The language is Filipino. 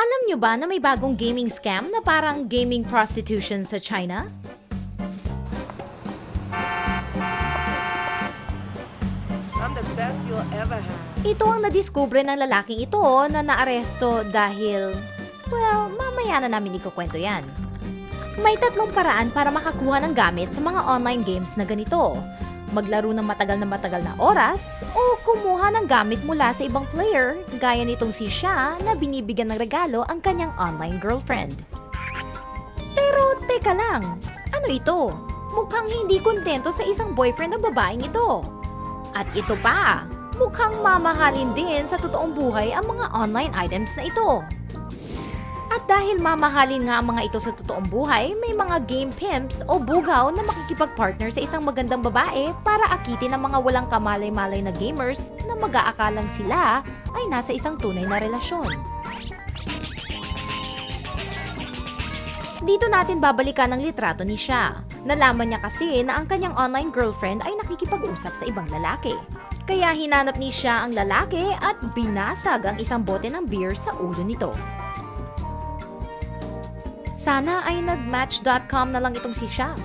Alam nyo ba na may bagong gaming scam na parang gaming prostitution sa China? I'm the best you'll ever have. Ito ang nadiskubre ng lalaking ito na naaresto dahil... Well, mamaya na namin ikukwento yan. May tatlong paraan para makakuha ng gamit sa mga online games na ganito. Maglaro ng matagal na matagal na oras o kumuha ng gamit mula sa ibang player gaya nitong si Sha na binibigyan ng regalo ang kanyang online girlfriend. Pero teka lang, ano ito? Mukhang hindi kontento sa isang boyfriend ng babaeng ito. At ito pa, mukhang mamahalin din sa totoong buhay ang mga online items na ito. At dahil mamahalin nga ang mga ito sa totoong buhay, may mga game pimps o bugaw na makikipag-partner sa isang magandang babae para akitin ang mga walang kamalay-malay na gamers na mag-aakalang sila ay nasa isang tunay na relasyon. Dito natin babalikan ang litrato ni Sha. Nalaman niya kasi na ang kanyang online girlfriend ay nakikipag-usap sa ibang lalaki. Kaya hinanap ni Sha ang lalaki at binasag ang isang bote ng beer sa ulo nito. Sana ay nag-match.com na lang itong si Shaq.